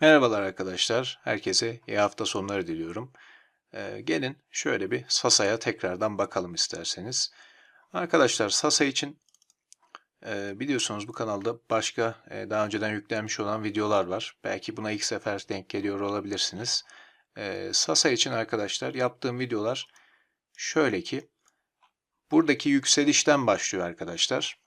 Merhabalar arkadaşlar. Herkese iyi hafta sonları diliyorum. Ee, gelin şöyle bir Sasa'ya tekrardan bakalım isterseniz. Arkadaşlar Sasa için e, biliyorsunuz bu kanalda başka e, daha önceden yüklenmiş olan videolar var. Belki buna ilk sefer denk geliyor olabilirsiniz. E, Sasa için arkadaşlar yaptığım videolar şöyle ki buradaki yükselişten başlıyor arkadaşlar.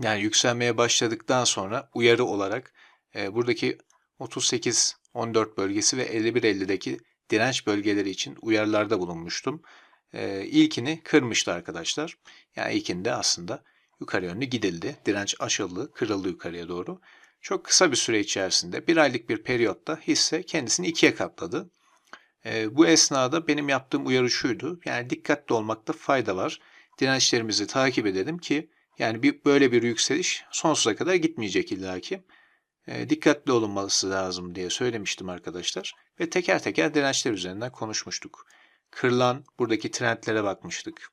Yani yükselmeye başladıktan sonra uyarı olarak e, buradaki 38-14 bölgesi ve 51-50'deki direnç bölgeleri için uyarılarda bulunmuştum. Ee, ilkini kırmıştı arkadaşlar. Yani ilkinde aslında yukarı yönlü gidildi. Direnç aşıldı, kırıldı yukarıya doğru. Çok kısa bir süre içerisinde bir aylık bir periyotta hisse kendisini ikiye katladı. Ee, bu esnada benim yaptığım uyarı şuydu. Yani dikkatli olmakta fayda var. Dirençlerimizi takip edelim ki yani bir, böyle bir yükseliş sonsuza kadar gitmeyecek illaki. E, dikkatli olunması lazım diye söylemiştim arkadaşlar. Ve teker teker dirençler üzerinden konuşmuştuk. Kırılan buradaki trendlere bakmıştık.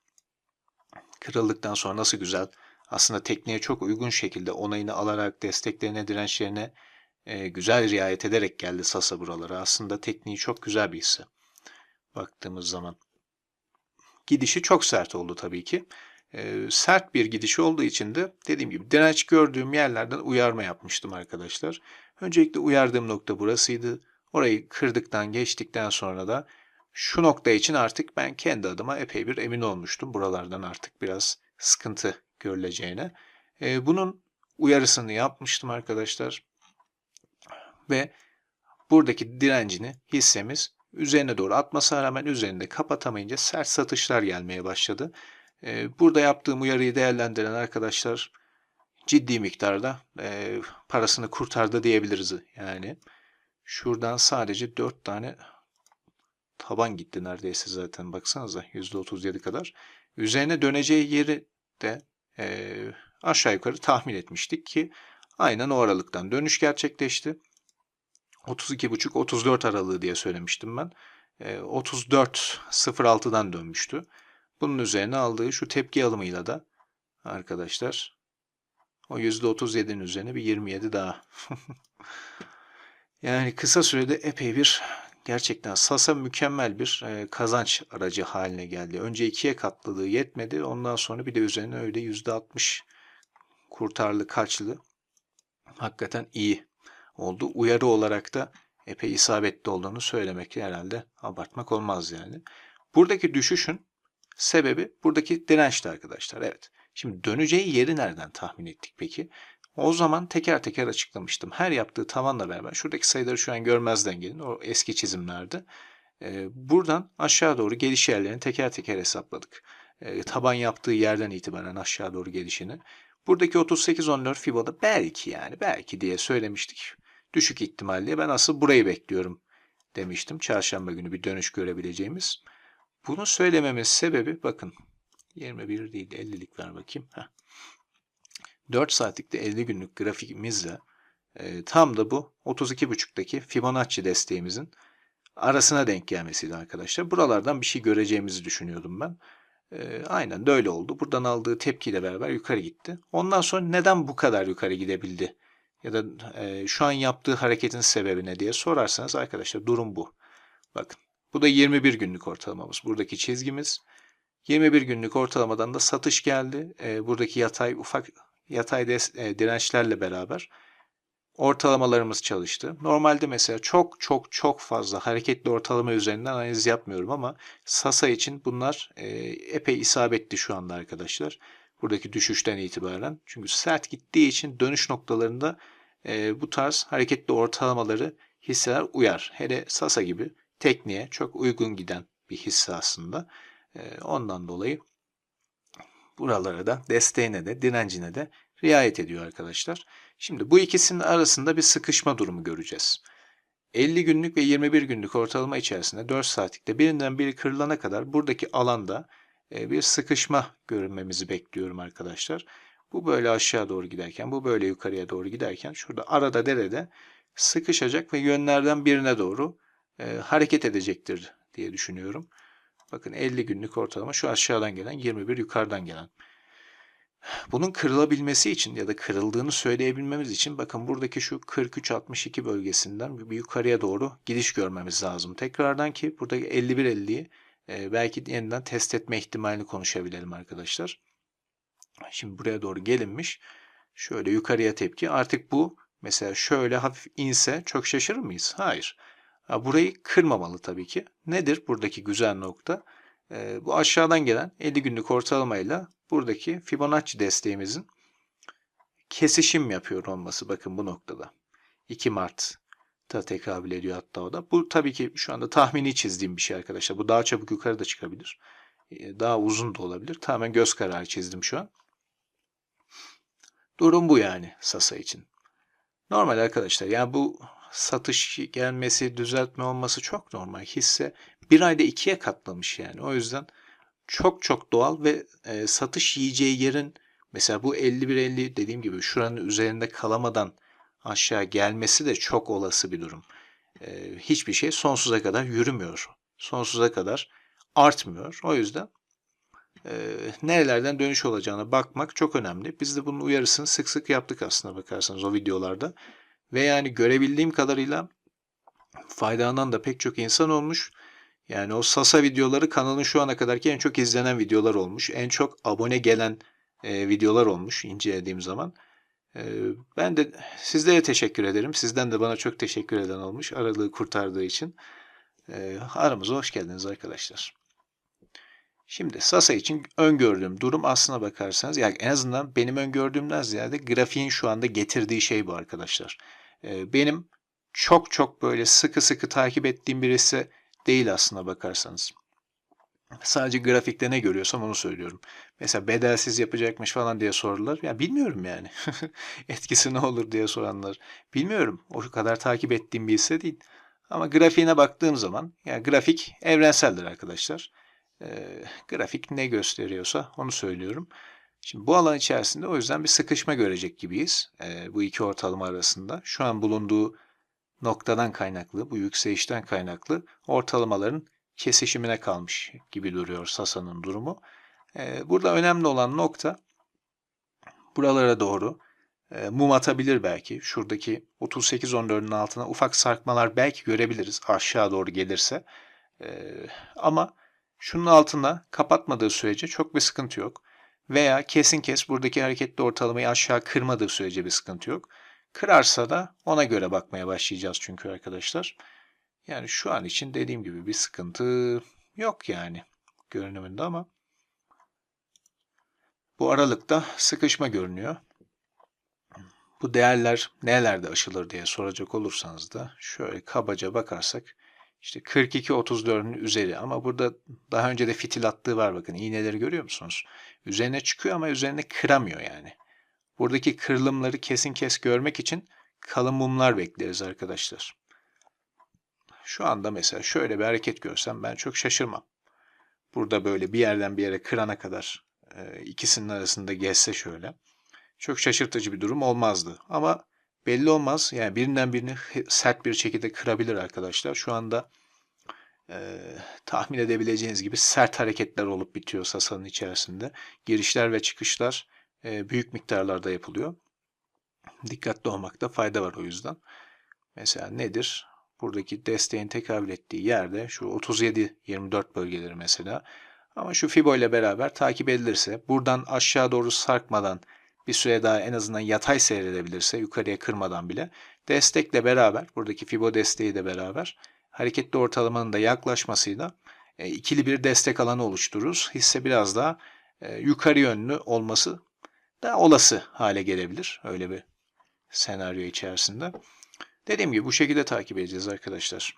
Kırıldıktan sonra nasıl güzel aslında tekniğe çok uygun şekilde onayını alarak desteklerine dirençlerine e, güzel riayet ederek geldi Sasa buralara. Aslında tekniği çok güzel bir hisse. Baktığımız zaman. Gidişi çok sert oldu tabii ki e, sert bir gidiş olduğu için de dediğim gibi direnç gördüğüm yerlerden uyarma yapmıştım arkadaşlar. Öncelikle uyardığım nokta burasıydı. Orayı kırdıktan geçtikten sonra da şu nokta için artık ben kendi adıma epey bir emin olmuştum. Buralardan artık biraz sıkıntı görüleceğine. E, bunun uyarısını yapmıştım arkadaşlar. Ve buradaki direncini hissemiz üzerine doğru atmasına rağmen üzerinde kapatamayınca sert satışlar gelmeye başladı. Ee, burada yaptığım uyarıyı değerlendiren arkadaşlar ciddi miktarda e, parasını kurtardı diyebiliriz. Yani şuradan sadece 4 tane taban gitti neredeyse zaten baksanıza %37 kadar. Üzerine döneceği yeri de e, aşağı yukarı tahmin etmiştik ki aynen o aralıktan dönüş gerçekleşti. 32,5-34 aralığı diye söylemiştim ben. E, 34.06'dan dönmüştü. Bunun üzerine aldığı şu tepki alımıyla da arkadaşlar o %37'nin üzerine bir 27 daha. yani kısa sürede epey bir gerçekten Sasa mükemmel bir e, kazanç aracı haline geldi. Önce ikiye katladığı yetmedi. Ondan sonra bir de üzerine öyle %60 kurtarlı kaçlı hakikaten iyi oldu. Uyarı olarak da epey isabetli olduğunu söylemek herhalde abartmak olmaz yani. Buradaki düşüşün Sebebi buradaki dirençti arkadaşlar. Evet. Şimdi döneceği yeri nereden tahmin ettik peki? O zaman teker teker açıklamıştım. Her yaptığı tavanla beraber şuradaki sayıları şu an görmezden gelin. O eski çizimlerde. Ee, buradan aşağı doğru geliş yerlerini teker teker hesapladık. Ee, taban yaptığı yerden itibaren aşağı doğru gelişini. Buradaki 38-14 Fibo'da belki yani belki diye söylemiştik. Düşük ihtimalle ben asıl burayı bekliyorum demiştim. Çarşamba günü bir dönüş görebileceğimiz. Bunu söylememin sebebi bakın 21 değil 50'lik ver bakayım. Heh. 4 saatlikte 50 günlük grafikimizle e, tam da bu 32.5'taki Fibonacci desteğimizin arasına denk gelmesiydi arkadaşlar. Buralardan bir şey göreceğimizi düşünüyordum ben. E, aynen de öyle oldu. Buradan aldığı tepkiyle beraber yukarı gitti. Ondan sonra neden bu kadar yukarı gidebildi? Ya da e, şu an yaptığı hareketin sebebi ne diye sorarsanız arkadaşlar durum bu. Bakın bu da 21 günlük ortalamamız. Buradaki çizgimiz. 21 günlük ortalamadan da satış geldi. E, buradaki yatay ufak yatay des, e, dirençlerle beraber ortalamalarımız çalıştı. Normalde mesela çok çok çok fazla hareketli ortalama üzerinden analiz yapmıyorum ama Sasa için bunlar e, epey isabetli şu anda arkadaşlar. Buradaki düşüşten itibaren. Çünkü sert gittiği için dönüş noktalarında e, bu tarz hareketli ortalamaları hisseler uyar. Hele Sasa gibi tekniğe çok uygun giden bir hisse aslında. Ee, ondan dolayı buralara da desteğine de direncine de riayet ediyor arkadaşlar. Şimdi bu ikisinin arasında bir sıkışma durumu göreceğiz. 50 günlük ve 21 günlük ortalama içerisinde 4 saatlikte birinden biri kırılana kadar buradaki alanda e, bir sıkışma görünmemizi bekliyorum arkadaşlar. Bu böyle aşağı doğru giderken, bu böyle yukarıya doğru giderken şurada arada derede sıkışacak ve yönlerden birine doğru e, hareket edecektir diye düşünüyorum. Bakın 50 günlük ortalama şu aşağıdan gelen 21 yukarıdan gelen. Bunun kırılabilmesi için ya da kırıldığını söyleyebilmemiz için bakın buradaki şu 43-62 bölgesinden bir yukarıya doğru gidiş görmemiz lazım. Tekrardan ki buradaki 51-50'yi e, belki yeniden test etme ihtimalini konuşabilelim arkadaşlar. Şimdi buraya doğru gelinmiş. Şöyle yukarıya tepki. Artık bu mesela şöyle hafif inse çok şaşırır mıyız? Hayır. Burayı kırmamalı tabii ki. Nedir buradaki güzel nokta? Ee, bu aşağıdan gelen 50 günlük ortalamayla buradaki Fibonacci desteğimizin kesişim yapıyor olması bakın bu noktada. 2 Mart'ta tekabül ediyor hatta o da. Bu tabii ki şu anda tahmini çizdiğim bir şey arkadaşlar. Bu daha çabuk yukarı da çıkabilir. Ee, Daha uzun da olabilir. Tamamen göz kararı çizdim şu an. Durum bu yani Sasa için. Normal arkadaşlar. Yani bu satış gelmesi, düzeltme olması çok normal. Hisse bir ayda ikiye katlamış yani. O yüzden çok çok doğal ve e, satış yiyeceği yerin mesela bu 51-50 dediğim gibi şuranın üzerinde kalamadan aşağı gelmesi de çok olası bir durum. E, hiçbir şey sonsuza kadar yürümüyor. Sonsuza kadar artmıyor. O yüzden e, nerelerden dönüş olacağına bakmak çok önemli. Biz de bunun uyarısını sık sık yaptık aslında bakarsanız o videolarda. Ve yani görebildiğim kadarıyla faydalanan da pek çok insan olmuş. Yani o Sasa videoları kanalın şu ana kadarki en çok izlenen videolar olmuş. En çok abone gelen e, videolar olmuş incelediğim zaman. E, ben de sizlere teşekkür ederim. Sizden de bana çok teşekkür eden olmuş aralığı kurtardığı için. E, aramıza hoş geldiniz arkadaşlar. Şimdi Sasa için öngördüğüm durum aslına bakarsanız yani en azından benim öngördüğümden ziyade grafiğin şu anda getirdiği şey bu arkadaşlar. Ee, benim çok çok böyle sıkı sıkı takip ettiğim birisi değil aslına bakarsanız. Sadece grafikte ne görüyorsam onu söylüyorum. Mesela bedelsiz yapacakmış falan diye sordular. Ya bilmiyorum yani. Etkisi ne olur diye soranlar. Bilmiyorum. O kadar takip ettiğim bir hisse değil. Ama grafiğine baktığım zaman yani grafik evrenseldir arkadaşlar. Ee, grafik ne gösteriyorsa onu söylüyorum. Şimdi bu alan içerisinde o yüzden bir sıkışma görecek gibiyiz. Ee, bu iki ortalama arasında. Şu an bulunduğu noktadan kaynaklı, bu yükselişten kaynaklı ortalamaların kesişimine kalmış gibi duruyor Sasa'nın durumu. Ee, burada önemli olan nokta buralara doğru e, mum atabilir belki. Şuradaki 38-14'ün altına ufak sarkmalar belki görebiliriz aşağı doğru gelirse. Ee, ama şunun altına kapatmadığı sürece çok bir sıkıntı yok. Veya kesin kes buradaki hareketli ortalamayı aşağı kırmadığı sürece bir sıkıntı yok. Kırarsa da ona göre bakmaya başlayacağız çünkü arkadaşlar. Yani şu an için dediğim gibi bir sıkıntı yok yani görünümünde ama bu aralıkta sıkışma görünüyor. Bu değerler nelerde aşılır diye soracak olursanız da şöyle kabaca bakarsak işte 42-34'ün üzeri ama burada daha önce de fitil attığı var bakın iğneleri görüyor musunuz? Üzerine çıkıyor ama üzerine kıramıyor yani. Buradaki kırılımları kesin kes görmek için kalın mumlar bekleriz arkadaşlar. Şu anda mesela şöyle bir hareket görsem ben çok şaşırmam. Burada böyle bir yerden bir yere kırana kadar e, ikisinin arasında geçse şöyle. Çok şaşırtıcı bir durum olmazdı. Ama belli olmaz. Yani birinden birini sert bir şekilde kırabilir arkadaşlar. Şu anda e, tahmin edebileceğiniz gibi sert hareketler olup bitiyor Sasa'nın içerisinde. Girişler ve çıkışlar e, büyük miktarlarda yapılıyor. Dikkatli olmakta fayda var o yüzden. Mesela nedir? Buradaki desteğin tekabül ettiği yerde şu 37-24 bölgeleri mesela. Ama şu Fibo ile beraber takip edilirse buradan aşağı doğru sarkmadan bir süre daha en azından yatay seyredebilirse yukarıya kırmadan bile destekle beraber buradaki Fibo desteği de beraber hareketli ortalamanın da yaklaşmasıyla e, ikili bir destek alanı oluştururuz. Hisse biraz daha e, yukarı yönlü olması da olası hale gelebilir. Öyle bir senaryo içerisinde. Dediğim gibi bu şekilde takip edeceğiz arkadaşlar.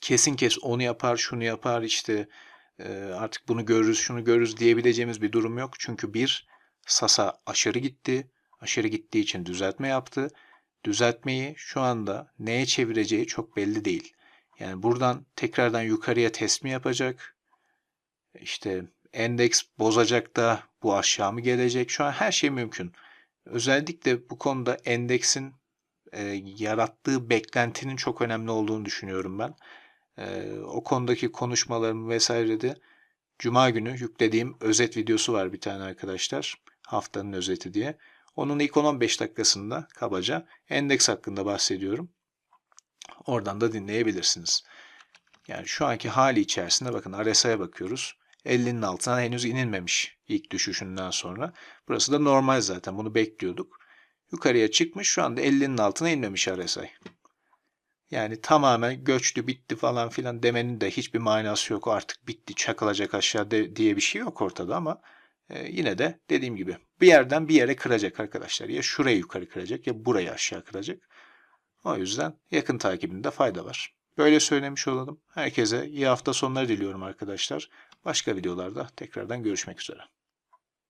Kesin kes onu yapar, şunu yapar işte e, artık bunu görürüz, şunu görürüz diyebileceğimiz bir durum yok. Çünkü bir, Sasa aşırı gitti. Aşırı gittiği için düzeltme yaptı. Düzeltmeyi şu anda neye çevireceği çok belli değil. Yani buradan tekrardan yukarıya test mi yapacak? İşte endeks bozacak da bu aşağı mı gelecek? Şu an her şey mümkün. Özellikle bu konuda endeksin e, yarattığı beklentinin çok önemli olduğunu düşünüyorum ben. E, o konudaki konuşmalarım vesaire de Cuma günü yüklediğim özet videosu var bir tane arkadaşlar. Haftanın özeti diye. Onun ilk 10-15 dakikasında kabaca endeks hakkında bahsediyorum. Oradan da dinleyebilirsiniz. Yani şu anki hali içerisinde bakın RSI'ye bakıyoruz. 50'nin altına henüz inilmemiş ilk düşüşünden sonra. Burası da normal zaten bunu bekliyorduk. Yukarıya çıkmış şu anda 50'nin altına inmemiş RSI. Yani tamamen göçtü bitti falan filan demenin de hiçbir manası yok. Artık bitti çakılacak aşağı de, diye bir şey yok ortada ama e, yine de dediğim gibi bir yerden bir yere kıracak arkadaşlar. Ya şurayı yukarı kıracak ya burayı aşağı kıracak. O yüzden yakın takibinde fayda var. Böyle söylemiş olalım. Herkese iyi hafta sonları diliyorum arkadaşlar. Başka videolarda tekrardan görüşmek üzere.